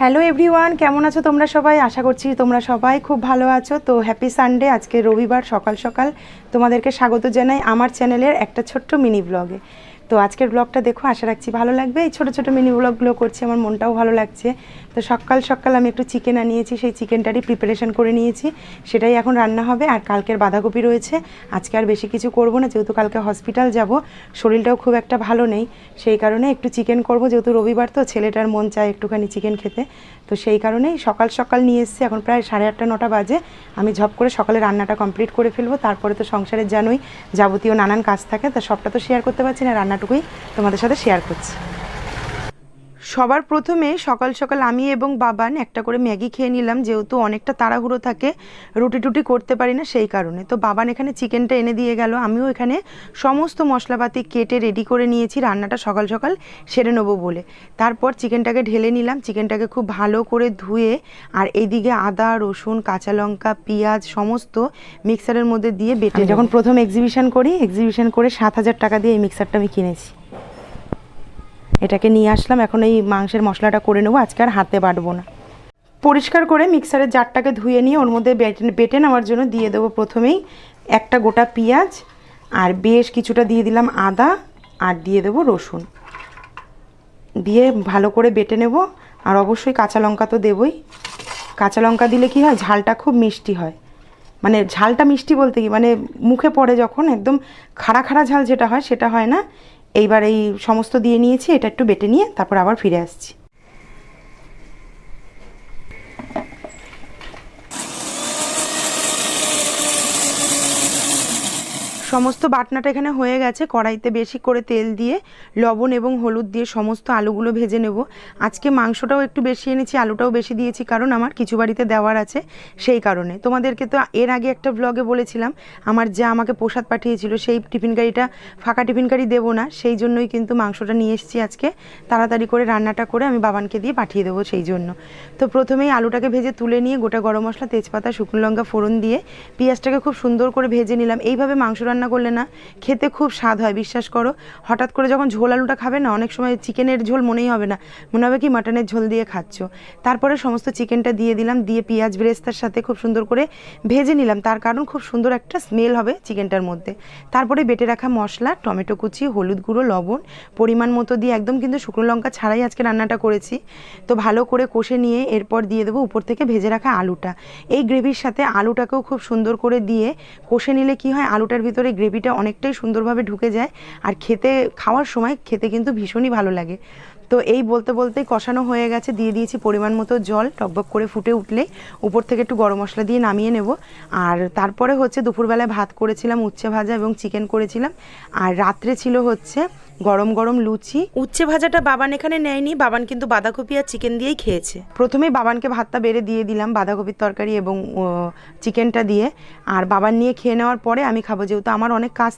Hello everyone কেমন আছো তোমরা সবাই? আশা করছি তোমরা সবাই খুব ভালো আছো। তো হ্যাপি সানডে আজকে রবিবার, সকাল সকাল তোমাদেরকে স্বাগত জানাই আমার চ্যানেলের একটা ছোট্ট মিনি ব্লগে তো আজকের ব্লগটা দেখো, আশা রাখছি ভালো লাগবে। এই ছোটো ছোটো মিনি ব্লগগুলো করছি, আমার মনটাও ভালো লাগছে। তো সকাল সকাল আমি একটু চিকেন আনিয়েছি, সেই চিকেনটারই প্রিপারেশন করে নিয়েছি। সেটাই এখন রান্না হবে, আর কালকের বাঁধাকপি রয়েছে। আজকে আর বেশি কিছু করব না, যেহেতু কালকে হসপিটাল যাব, শরীরটাও খুব একটা ভালো নেই। সেই কারণে একটু চিকেন করব, যেহেতু রবিবার তো, ছেলেটার মন চায় একটুখানি চিকেন খেতে। তো সেই কারণেই সকাল সকাল নিয়ে এসেছি, এখন প্রায় সাড়ে আটটা, নটা বাজে। আমি ঝপ করে সকালে রান্নাটা কমপ্লিট করে ফেলব, তারপরে তো সংসারের জানোই, যাবতীয় নানান কাজ থাকে, তা সবটা তো শেয়ার করতে পারছি না রান্নাটুকুই তোমাদের সাথে শেয়ার করছি। সবার প্রথমে সকাল সকাল আমি এবং বাবান একটা করে ম্যাগি খেয়ে নিলাম যেহেতু অনেকটা তাড়াহুড়ো থাকে রুটি টুটি করতে পারি না সেই কারণে। তো বাবান এখানে চিকেনটা এনে দিয়ে গেল আমিও এখানে সমস্ত মশলাপাতি কেটে রেডি করে নিয়েছি রান্নাটা সকাল সকাল সেরে নেব বলে। তারপর চিকেনটাকে ঢেলে নিলাম চিকেনটাকে খুব ভালো করে ধুয়ে আর এইদিকে আদা রসুন কাঁচা লঙ্কা পেঁয়াজ সমস্ত মিক্সারের মধ্যে দিয়ে বেটে যখন প্রথম এক্সিবিশন করি এক্সিবিশন করে সাত হাজার টাকা দিয়ে এই মিক্সারটা আমি কিনেছি। এটাকে নিয়ে আসলাম। এখন এই মাংসের মশলাটা করে নেব। আজকে আর হাতে বাটবো না। পরিষ্কার করে মিক্সারের জারটাকে ধুয়ে নিয়ে ওর মধ্যে বেটে নেওয়ার জন্য দিয়ে দেবো প্রথমেই একটা গোটা পেঁয়াজ আর বেশ কিছুটা দিয়ে দিলাম আদা আর দিয়ে দেবো রসুন। দিয়ে ভালো করে বেটে নেব। আর অবশ্যই কাঁচা লঙ্কা তো দেবই। কাঁচা লঙ্কা দিলে কি হয়? ঝালটা খুব মিষ্টি হয়। মানে ঝালটা মিষ্টি বলতে কি? মানে মুখে পড়ে যখন একদম খাড়া খাড়া ঝাল যেটা হয়, সেটা হয় না। এইবার এই সমস্ত দিয়ে নিয়েছি এটা একটু বেটে নিয়ে তারপর আবার ফিরে আসছি। সমস্ত বাটনাটা এখানে হয়ে গেছে। কড়াইতে বেশি করে তেল দিয়ে, লবণ এবং হলুদ দিয়ে সমস্ত আলুগুলো ভেজে নেব। আজকে মাংসটাও একটু বেশি এনেছি, আলুটাও বেশি দিয়েছি কারণ আমার কিছু বাড়িতে দেওয়ার আছে সেই কারণে। তোমাদেরকে তো এর আগে একটা ব্লগে বলেছিলাম, আমার যা আমাকে প্রসাদ পাঠিয়েছিল সেই টিফিন গাড়িটা ফাঁকা টিফিন গাড়ি দেবো না, সেই জন্যই কিন্তু মাংসটা নিয়ে এসেছি আজকে। তাড়াতাড়ি করে রান্নাটা করে আমি বাবানকে দিয়ে পাঠিয়ে দেবো সেই জন্য। তো প্রথমেই আলুটাকে ভেজে তুলে নিয়ে গোটা গরম মশলা, তেজপাতা, শুকনো লঙ্কা, ফোড়ন দিয়ে পেঁয়াজটাকে খুব সুন্দর করে ভেজে নিলাম। এইভাবে মাংস রান্না করলে না খেতে খুব স্বাদ হয়, বিশ্বাস করো। হঠাৎ করে যখন ঝোল আলুটা খাবে না, অনেক সময় চিকেনের ঝোল মনেই হবে না। মনে হবে কি মাটনের ঝোল দিয়ে খাচ্ছ। তারপরে সমস্ত চিকেনটা দিয়ে দিলাম, দিয়ে পেঁয়াজ ব্রেস্তার সাথে খুব সুন্দর করে ভেজে নিলাম। তার কারণ খুব সুন্দর একটা স্মেল হবে চিকেনটার মধ্যে। তারপরে বেটে রাখা মশলা, টমেটো কুচি, হলুদ গুঁড়ো, লবণ, পরিমাণ মতো দিয়ে একদম কিন্তু শুকনো লঙ্কা ছাড়াই আজকে রান্নাটা করেছি। তো ভালো করে কষে নিয়ে এরপর দিয়ে দেবো উপর থেকে ভেজে রাখা আলুটা। এই গ্রেভির সাথে আলুটাকেও খুব সুন্দর করে দিয়ে কষে নিলে কি হয়, আলুটার ভিতরে গ্রেভিটা অনেকটাই সুন্দরভাবে ঢুকে যায়। আর খেতে খাওয়ার সময় খেতে কিন্তু ভীষণই ভালো লাগে। তো এই বলতে বলতেই কষানো হয়ে গেছে। দিয়ে দিয়েছি পরিমাণ মতো জল টকবক করে ফুটে উঠলে উপর থেকে একটু গরম মশলা দিয়ে নামিয়ে নেব। আর তারপরে হচ্ছে দুপুরবেলায় ভাত করেছিলাম উচ্ছে ভাজা এবং চিকেন করেছিলাম। আর রাত্রে ছিল হচ্ছে গরম গরম লুচি। উচ্ছে ভাজাটা বাবান এখানে নেয়নি বাবান কিন্তু বাঁধাকপি আর চিকেন দিয়েই খেয়েছে। প্রথমেই বাবানকে ভাতটা বেড়ে দিয়ে দিলাম বাঁধাকপির তরকারি এবং চিকেনটা দিয়ে। আর বাবান নিয়ে খেয়ে নেওয়ার পরে আমি খাব যেহেতু আমার অনেক কাজ